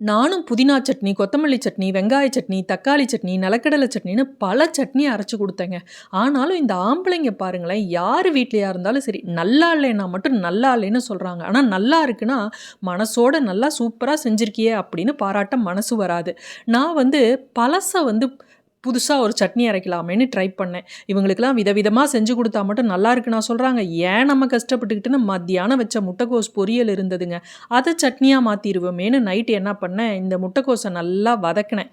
நானும் புதினா சட்னி, கொத்தமல்லி சட்னி, வெங்காய சட்னி, தக்காளி சட்னி, நிலக்கடலை சட்னின்னு பல சட்னி அரைச்சி கொடுத்தேங்க ஆனாலும் இந்த ஆம்பளைங்க பாருங்களேன், யார் வீட்லயா இருந்தாலும் சரி, நல்லா இல்லைன்னா மட்டும் நல்லா இல்லைன்னு சொல்கிறாங்க ஆனால் நல்லா இருக்குன்னா, மனசோட நல்லா சூப்பராக செஞ்சுருக்கியே அப்படின்னு பாராட்ட மனசு வராது. நான் வந்து பழசை வந்து புதுசாக ஒரு சட்னி அரைக்கலாமேன்னு ட்ரை பண்ணேன். இவங்களுக்கெல்லாம் விதவிதமாக செஞ்சு கொடுத்தா மட்டும் நல்லா இருக்குன்னு நான் சொல்கிறாங்க ஏன் நம்ம கஷ்டப்பட்டுக்கிட்டுன்னு மத்தியானம் வச்ச முட்டைக்கோஸ் பொரியல் இருந்ததுங்க. அதை சட்னியாக மாற்றிடுவோமேனு நைட்டு என்ன பண்ணேன், இந்த முட்டைக்கோஸை நல்லா வதக்கினேன்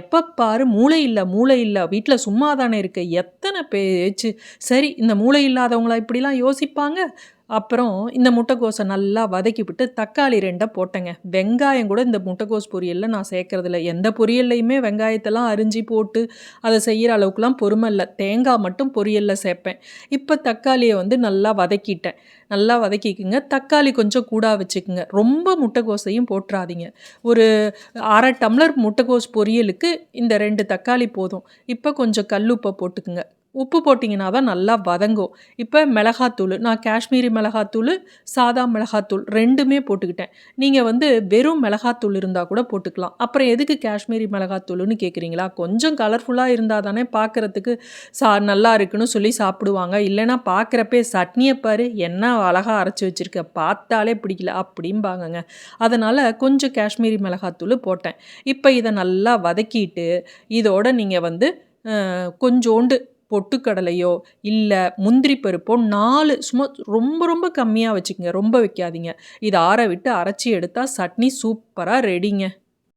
எப்போ பாரு மூளை இல்லை மூளை இல்லை வீட்டில் சும்மா தானே இருக்க. எத்தனை பேச்சு. சரி இந்த மூளை இல்லாதவங்களா இப்படிலாம் யோசிப்பாங்க? அப்புறம் இந்த முட்டைக்கோஸ நல்லா வதக்கிவிட்டு தக்காளி ரெண்டை போட்டேங்க. வெங்காயம் கூட இந்த முட்டைக்கோஸ் பொரியலில் நான் சேர்க்கறதில்ல. எந்த பொரியல்லையுமே வெங்காயத்தெல்லாம் அரிஞ்சு போட்டு அதை செய்கிற அளவுக்குலாம் பொறுமை இல்லை தேங்காய் மட்டும் பொரியலில் சேர்ப்பேன். இப்போ தக்காளியை வந்து நல்லா வதக்கிட்டேன். நல்லா வதக்கிக்குங்க. தக்காளி கொஞ்சம் கூட வச்சுக்குங்க. ரொம்ப முட்டைக்கோஸையும் போட்டுறாதீங்க ஒரு அரை டம்ளர் முட்டைக்கோஸ் பொரியலுக்கு இந்த ரெண்டு தக்காளி போதும். இப்போ கொஞ்சம் கல்லுப்பை போட்டுக்குங்க. உப்பு போட்டிங்கன்னா தான் நல்லா வதங்கும். இப்போ மிளகாத்தூள் நான் காஷ்மீரி மிளகாத்தூள் சாதா மிளகாத்தூள் ரெண்டுமே போட்டுக்கிட்டேன். நீங்கள் வந்து வெறும் மிளகாத்தூள் இருந்தால் கூட போட்டுக்கலாம். அப்புறம் எதுக்கு காஷ்மீரி மிளகாத்தூளுன்னு கேட்குறீங்களா? கொஞ்சம் கலர்ஃபுல்லாக இருந்தால் தானே பார்க்கறதுக்கு சா நல்லா இருக்குன்னு சொல்லி சாப்பிடுவாங்க. இல்லைனா பார்க்குறப்பே சட்னியை பாரு என்ன அழகாக அரைச்சி வச்சிருக்க. பார்த்தாலே பிடிக்கல அப்படிம்பாங்கங்க. அதனால் கொஞ்சம் காஷ்மீரி மிளகாத்தூள் போட்டேன். இப்போ இதை நல்லா வதக்கிட்டு, இதோட நீங்கள் வந்து கொஞ்சோண்டு பொட்டுக்கடலையோ, இல்லை முந்திரி பருப்போ நாலு சும்மா ரொம்ப ரொம்ப கம்மியாக வச்சுக்கோங்க ரொம்ப வைக்காதீங்க. இதை ஆற விட்டு அரைச்சி எடுத்தால் சட்னி சூப்பராக ரெடிங்க.